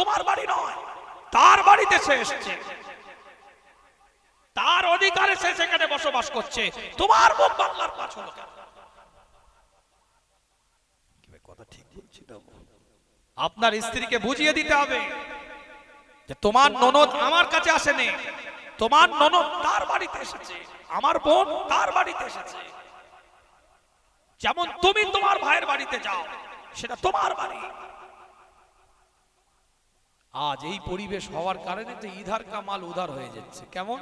তোমার বাড়ি নয় তার বাড়িতে সে এসছে। তার অধিকারে সে সেখানে বসবাস করছে। তোমার মুখ বাংলার পাঁচ হলো কথা ঠিক বলছি আপনার স্ত্রীকে বুঝিয়ে দিতে হবে যে তোমার ননদ আমার কাছে আসেনি। তোমার ননদ তার বাড়িতে এসেছে। আমার বোন তার বাড়িতে এসেছে। যেমন তুমি তোমার ভাইয়ের বাড়িতে যাও সেটা তোমার বাড়ি। আজ এই পরিবেশ হওয়ার কারণে তো ইধার কামাল উধার হয়ে যাচ্ছে। কেমন?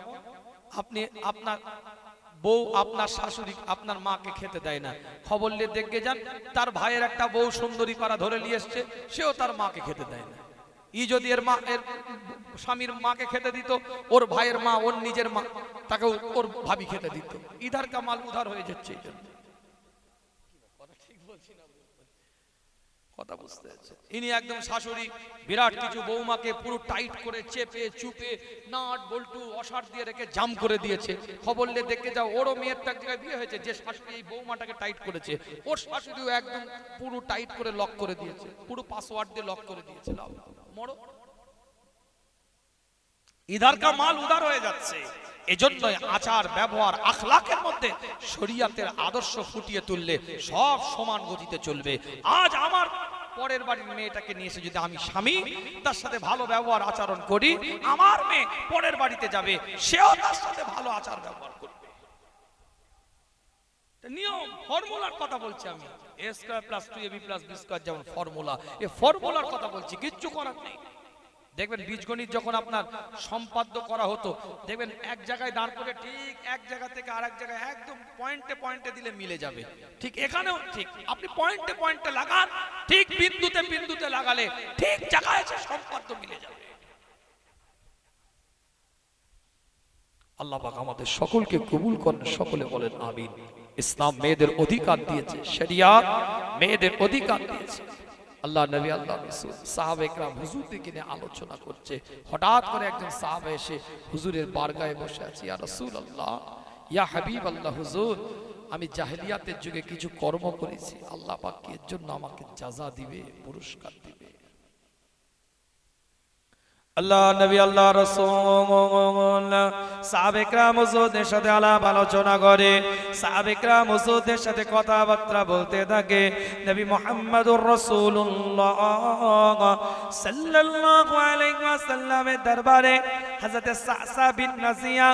আপনি আপনার বউ আপনার শাশুড়ি আপনার মাকে খেতে দেয় না। খবর নিয়ে দেখে যান, তার ভাইয়ের একটা বউ সুন্দরী পাড়া ধরে নিয়ে এসছে, সেও তার মাকে খেতে দেয় না। ই যদি এর মা, এর স্বামীর মাকে খেতে দিত, ওর ভাইয়ের মা, ওর নিজের মা তাকে ওর ভাবি খেতে দিত। ইধার কামাল উধার হয়ে যাচ্ছে এই জন্য কথা ঠিক বলছি না কথা বুঝতে হচ্ছে ইনি একদম শাশুড়ি, বিরাট কিছু বৌমাকে পুরো টাইট করে চেপে, চুপে, নাট, বল্টু, অসার দিয়ে রেখে জাম করে দিয়েছে। খবর নিয়ে দেখে যাও, ওরও মেয়ের এক জায়গায় বিয়ে হয়েছে, যে শাশুড়ি এই বৌমাটাকে টাইট করেছে। ওর শাশুড়িও একদম পুরো টাইট করে লক করে দিয়েছে, পুরো পাসওয়ার্ড দিয়ে লক করে দিয়েছে মরো। ইধার কা মাল উদার হয়ে যাচ্ছে। এজন্য আচার, ব্যবহার, আখলাকের মধ্যে শরিয়াতের আদর্শ ফুটিয়ে তুললে সব সমান গতিতে চলবে। আজ আমার পরের বাড়ির মেয়েটাকে নিয়ে এসে যদি আমি স্বামী, তার সাথে ভালো ব্যবহার আচরণ করি, আমার মেয়ে পরের বাড়িতে যাবে, সেও তার সাথে ভালো আচার ব্যবহার করবে। নিয়ম, ফর্মুলার কথা বলছি আমি। A square plus two AB plus B square যেমন ফর্মুলা, এ ফর্মুলার কথা বলছি, কিচ্ছু করার নেই। দেখবেন বীজগণিত যখন আপনার সম্পাদ্য করা হতো, দেখবেন এক জায়গায় দাঁড় করে ঠিক এক জায়গা থেকে আরেক জায়গায় একদম পয়েন্টে পয়েন্টে দিলে মিলে যাবে। ঠিক এখানেও ঠিক, আপনি পয়েন্টে পয়েন্টে লাগান, ঠিক বিন্দুতে বিন্দুতে লাগালে ঠিক জায়গায় এসে সম্পাদ্য মিলে যাবে। আল্লাহ পাক আমাদের সকলকে কবুল করেন, সকলে বলেন আমিন। ইসলাম মেয়েদের অধিকার দিয়েছে শরিয়াত মেয়েদের অধিকার দিয়েছে। আল্লাহ নবী, আল্লাহ রসুল, সাহাব একরাম হুজুর কিনে নিয়ে আলোচনা করছে। হঠাৎ করে একজন সাহাব এসে হুজুরের বারগায় বসে আছে, ইয়া রসুল আল্লাহ ইয়া হাবিব আল্লাহ হুজুর, আমি জাহেলিয়াতের যুগে কিছু কর্ম করেছি। আল্লাহ পাক এর জন্য আমাকে যাজা দিবে, পুরস্কার দিবে। আল্লাহ নবী, আল্লাহ রসুল। সাবেকরা মসুদের সাথে আলাপ আলোচনা করে সাবেকরা মসুদের সাথে কথাবার্তা বলতে থাকে। নবী মোহাম্মদুর রসুল্লাহ সাল্লাল্লাহু আলাইহি ওয়াসাল্লামের দরবারে হযরত সাসা বিন নাসিয়া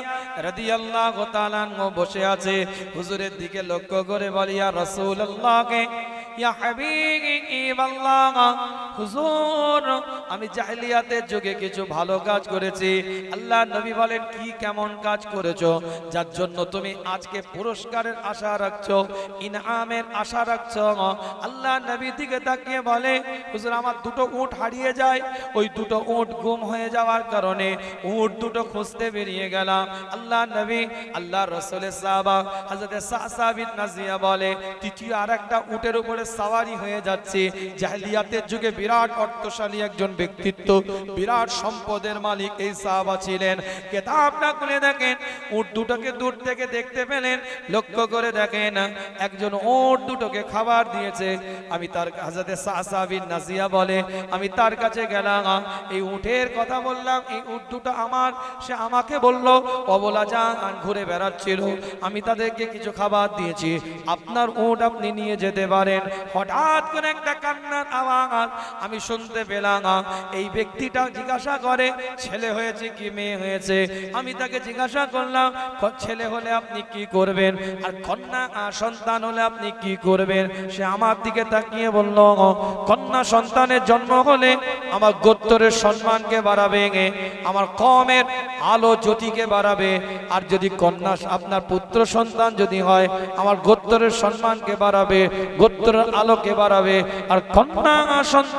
রাদিয়াল্লাহু তাআলা বসে আছে। হুজুরের দিকে লক্ষ্য করে বলিয়া রাসূলুল্লাহকে ইয়া হাবিবাল্লাহ হুজুর, আমি জাহেলিয়াতের যুগে কিছু ভালো কাজ করেছি। আল্লাহ নবী বলেন, কি কেমন কাজ করেছ? যার জন্য তুমি আজকে পুরস্কারের আশা রাখছো ইনামের আশা রাখছো। আল্লাহ নবী দিকে তাকিয়ে বলে, হুজুর, আমার দুটো উট হারিয়ে যায়। ওই দুটো উট গুম হয়ে যাওয়ার কারণে উট দুটো খুঁজতে বেরিয়ে গেলাম। আল্লাহ নবী, আল্লাহ রসুলের সাহাবা হযরত সাসা বিন নাজিয়া বলে, তৃতীয় আরেকটা উটের উপরে সাওয়ারি হয়ে যাচ্ছে। জাহেলিয়াতের যুগে বিরাট অর্থশালী একজন ব্যক্তিত্ব, বিরাট সম্পদের মালিক এই সাহাবা ছিলেন। কেতাবটা খুলে দেখেন, উট দুটোকে দূর থেকে দেখতে পেলেন, লক্ষ্য করে দেখেন, একজন উট দুটোকে খাবার দিয়েছে। আমি তার হাজাতে সাহাবিন নাজিয়া বলে, আমি তার কাছে গেলাম, এই উটের কথা বললাম, এই উট দুটো আমার, সে আমাকে বলল, অবলা যান, ঘুরে বেড়াচ্ছিল, আমি তাদেরকে কিছু খাবার দিয়েছি, আপনার উট আপনি নিয়ে যেতে পারেন। হঠাৎ করে একটা কান্নার আওয়াজ আমি শুনতে পেলাম এই ব্যক্তিটা জিজ্ঞাসা করে, ছেলে হয়েছে কি মেয়ে হয়েছে? আমি তাকে জিজ্ঞাসা করলাম ছেলে হলে আপনি কি করবেন? আর কন্যা সন্তান হলে আপনি কি করবেন? সে আমার দিকে তাকিয়ে বলল, কন্যা সন্তানের জন্ম হলে আমার গোত্তরের সম্মানকে বাড়াবে আমার কমের আলো জ্যোতিকে বাড়াবে। আর যদি কন্যা, আপনার পুত্র সন্তান যদি হয়, আমার গোত্তরের সম্মানকে বাড়াবে, গোত্রের আলোকে বাড়াবে। আর কন্যা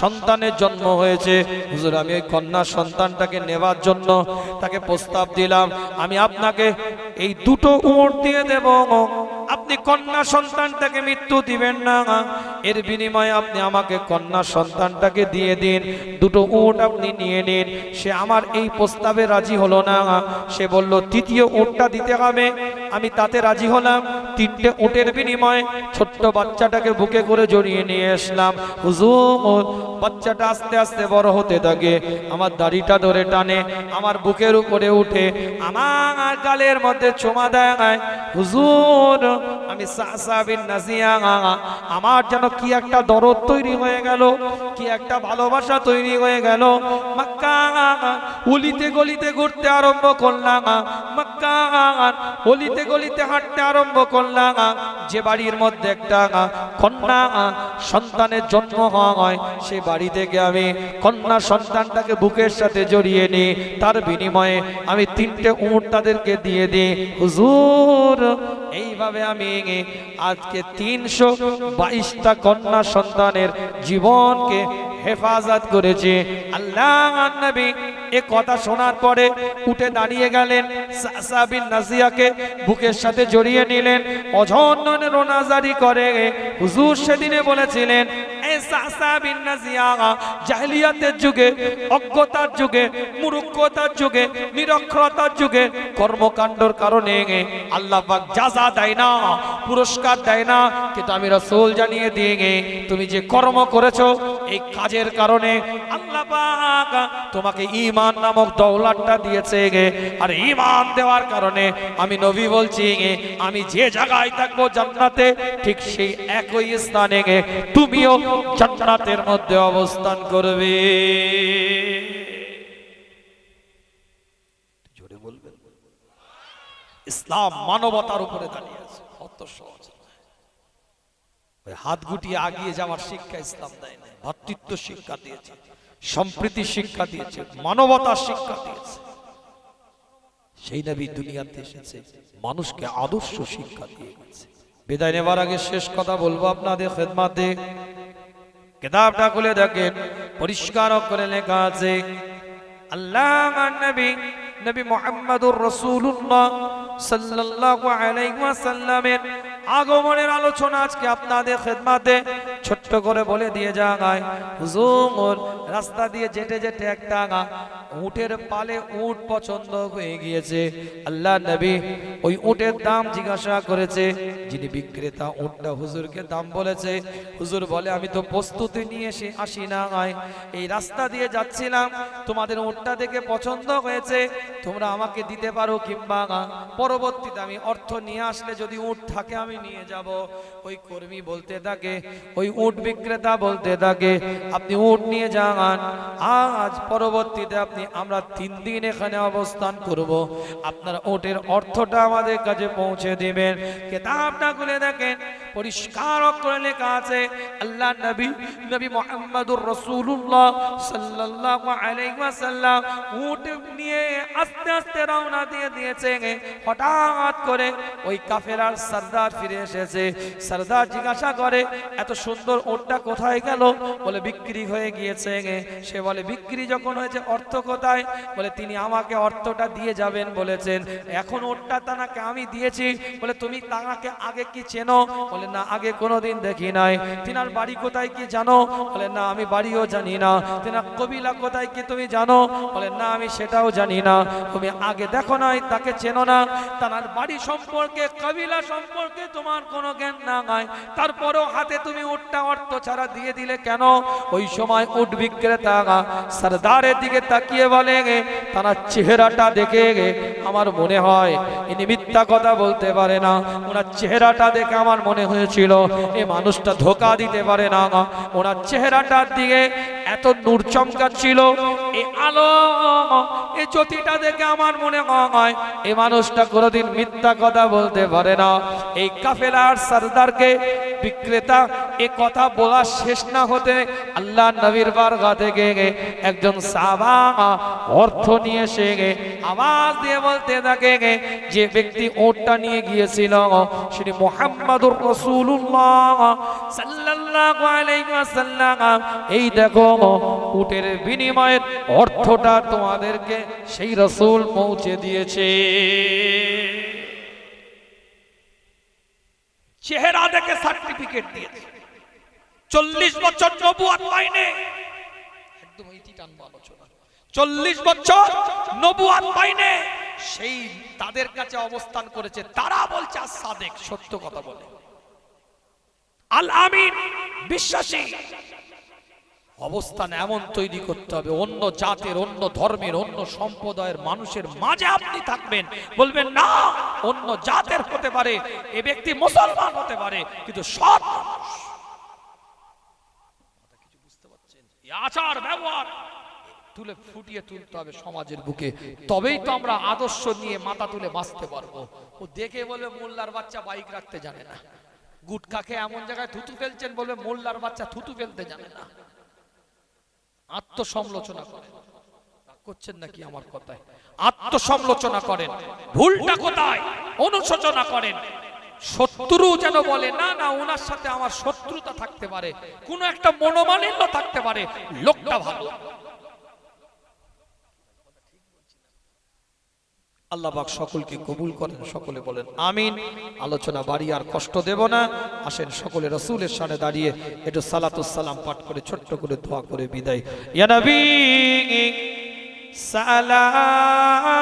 সন্তানের জন্ম হয়েছে। হুজুর, আমি ওই কন্যা সন্তানটাকে নেওয়ার জন্য তাকে প্রস্তাব দিলাম। আমি আপনাকে এই দুটো উঁড় দিয়ে দেব। আপনি কন্যা সন্তানটাকে মৃত্যু দিবেন না। এর বিনিময়ে আপনি আমাকে কন্যা সন্তানটাকে দিয়ে দিন। দুটো উট আপনি নিয়ে নিন। সে আমার এই প্রস্তাবে রাজি হলো না। সে বলল, তৃতীয় উটটা দিতে হবে। আমি তাতে রাজি হলাম। তিনটে উটের বিনিময়ে ছোট্ট বাচ্চাটাকে বুকে করে জড়িয়ে নিয়ে আসলাম। হুজুর, বাচ্চাটা আস্তে আস্তে বড় হতে থাকে। আমার দাড়িটা ধরে টানে, আমার বুকের উপরে উঠে, আমার গালের মধ্যে চোমা দেয় হুজুর আমি সাবিন নাজিয়া। আমার যেন কি একটা দরদ তৈরি হয়ে গেল, কি একটা ভালোবাসা তৈরি হয়ে গেল। মক্কা উলিতে গলিতে ঘুরতে আরম্ভ করলাম। মক্কা অলিতে গলিতে হাঁটতে আরম্ভ করলাম। যে বাড়ির মধ্যে একটা কন্যা সন্তানের জন্ম হয়, সে বাড়ি থেকে আমি কন্যা সন্তানটাকে বুকের সাথে জড়িয়ে নিই। তার বিনিময়ে আমি তিনটে উঁট তাদেরকে দিয়ে দিই। হুজুর, এইভাবে আমি আজকে তিনশো বাইশটা কন্যা সন্তানের জীবনকে হেফাজত করেছে। আল্লাহ এ কথা শোনার পরে উঠে দাঁড়িয়ে গেলেন সাবিন নাজিয়াকে বুকের সাথে জড়িয়ে নিলেন অঝন্য রোনাজারি করে। হুজুর সেদিনে বলেছিলেন জাহেলিয়াতের যুগে, অজ্ঞতার যুগে মুরুক্ষতার যুগে, নিরক্ষরতার যুগে, কর্মকাণ্ডর কারণে আল্লাহ পাক যাজা দেয় না, পুরস্কার দেয় না, কিন্তু আমি রসুল জানিয়ে দিয়ে তুমি যে কর্ম করেছ এই কাজের কারণে তোমাকে ঈমান নামক দৌলতটা দিয়েছে আর ঈমান দেওয়ার কারণে আমি নবী বলছি আমি যে জায়গায় থাকব জান্নাতে, ঠিক সেই একই স্থানে গে। তুমিও জান্নাতের মধ্যে অবস্থান করবে। ইসলাম মানবতার উপরে দাঁড়িয়ে আছে। অত সহজ। হাত গুটিয়ে আগিয়ে যাওয়ার শিক্ষা ইসলাম দেয় না ভাতৃত্ব শিক্ষা দিয়েছে, সম্প্রীতি শিক্ষা দিয়েছে মানবতার শিক্ষা দিয়েছে। সেই নবী দুনিয়াতে এসেছে, মানুষকে আদর্শ শিক্ষা দিয়ে গেছে। বিদায় নেবার আগে শেষ কথা বলব আপনাদের খেদমাতে। কেতাবটা খুলে দেখেন, পরিষ্কার করে লেখা আছে আল্লাহ নবী নবী মোহাম্মদুর রসুল্লাহ আলাইহি ওয়াসাল্লামের আগমনের আলোচনা আজকে আপনাদের খেদমাতে ছোট্ট করে বলে দিয়ে যায় হুজুর, রাস্তা দিয়ে যেতে যেতে একটা উটের পালে উট পছন্দ হয়ে গিয়েছে। আল্লাহ নবী ওই উটের দাম জিজ্ঞাসা করেছে, যিনি বিক্রেতা উটটা হুজুরকে দাম বলেছে। হুজুর বলে, আমি তো প্রস্তুতি নিয়ে এসে আসি না আয় এই রাস্তা দিয়ে যাচ্ছিলাম, তোমাদের উটটা দেখে পছন্দ হয়েছে, তোমরা আমাকে দিতে পারো কিংবা পরবর্তীতে আমি অর্থ নিয়ে আসলে যদি উট থাকে আমি নিয়ে যাব। ওই কর্মী বলতে থাকে, ওই উট বিক্রেতা বলতে থাকে, আপনি উট নিয়ে যান, আজ পরবর্তীতে আপনি, আমরা তিন দিন এখানে অবস্থান করব। আপনার ওটের অর্থটা আমাদের কাছে পৌঁছে দিবেন। কেতাবটা খুলে দেখেন পরিষ্কার অক্ষরে লেখা আছে, আল্লাহ নবী নবী মোহাম্মদুর রসুল্লাহ সাল্লাল্লাহু আলাইহি ওয়াসাল্লাম উট নিয়ে আস্তে আস্তে রওনা দিয়ে দিয়েছে হঠাৎ করে ওই কাফেরার সর্দার ফিরে এসেছে। সর্দার জিজ্ঞাসা করে, এত সুন্দর উটটা কোথায় গেল? বলে, বিক্রি হয়ে গিয়েছে। সে বলে, বিক্রি যখন হয়েছে, অর্থ কোথায়? বলে, তিনি আমাকে অর্থটা দিয়ে যাবেন। বলেছেন, এখন ওটটা তানাকে আমি দিয়েছি। বলে, তুমি তানাকে আগে কি চেনো? বলে না, আগে কোনোদিন দেখি নাই। তিনার বাড়ি কোথায় কি জানো? বলে না, আমি বাড়িও জানি না। তিনার কবিলা কোথায় কি তুমি জানো? বলে না, আমি সেটাও জানি না। তুমি আগে দেখো নাই, তাকে চেনো না। তার বাড়ি সম্পর্কে, কবিলা সম্পর্কে তোমার কোনো জ্ঞান না নাই। তারপরেও হাতে তুমি উঠটা অর্থ ছাড়া দিয়ে দিলে কেন? ওই সময় উঠ বিক্রেতা সরদারের দিকে তাকিয়ে বলে গে তার চেহারাটা দেখে গে আমার মনে হয়, ইনি মিথ্যা কথা বলতে পারে না। ওনার চেহারাটা দেখে আমার মনে হয়েছিল, এ মানুষটা ধোকা দিতে পারে না। ওনার চেহারাটার দিকে এত নূর চমকাচ্ছিল এই আলো এই জ্যোতিটা দেখে আমার মনে হয় এই মানুষটা কোনোদিন মিথ্যা কথা বলতে পারে না। এই কাফেলার সরদারকে বিক্রেতা, এ কথা বলা শেষ না হতে আল্লাহ নবীর বারগা থেকে একজন সাবা অর্থ নিয়ে এসে আওয়াজ দিয়ে বলতে থাকে যে ব্যক্তি ওটটা নিয়ে গিয়েছিল। শ্রী মোহাম্মদুর রাসূলুল্লাহ সাল্লাল্লাহু আলাইহি ওয়াসাল্লাম। এই দেখো, উটের বিনিময়ে অর্থটা তোমাদেরকে সেই রাসূল পৌঁছে দিয়েছে। চেহারা দেখে সার্টিফিকেট দিয়েছে। চল্লিশ বছর নবুয়াত পাইনে। একদম এইটি টানবো আলোচনা। চল্লিশ বছর নবুয়াত পাইনে। সেই তাদের কাছে অবস্থান করেছে। তারা বলছে আর সাদেক, সত্য কথা বলে। আল আমিন বিশ্বাসী। অবস্থান এমন তৈরি করতে হবে, অন্য জাতের, অন্য ধর্মের, অন্য সম্প্রদায়ের মানুষের মাঝে আপনি থাকবেন। বলবেন, না, অন্য জাতের হতে পারে, এ ব্যক্তি মুসলমান হতে পারে, কিন্তু সৎ মানুষ। আচার, ব্যবহার। তুলে ফুটিয়ে তুলতে হবে সমাজের বুকে। তবেই তো আমরা আদর্শ নিয়ে মাথা তুলে বাঁচতে পারব। ও দেখে বলবে, মোল্লার বাচ্চা বাইক রাখতে জানে না। গুটকাকে এমন জায়গায় থুতু ফেলছেন বলবে, মোল্লার বাচ্চা থুতু ফেলতে জানে না। আত্মসমালোচনা করেন। করছেন নাকি আমার কথায়? আত্মসমালোচনা করেন। ভুলটা কোথায়? অনুশোচনা করেন। শত্রু যেন বলে, না না ওনার সাথে আমার শত্রুতা থাকতে পারে। কোনো একটা মনোমালিন্য থাকতে পারে। লোকটা ভালো। আল্লাহ পাক সকলকে কবুল করেন, সকলে বলেন, আমিন। আলোচনা বাড়ি আর কষ্ট দেব না। আসেন সকলে রসুলের সামনে দাঁড়িয়ে একটু সালাম পাঠ করে, ছোট্ট করে ধোয়া করে বিদায়। ইয়া নবী, সালাম।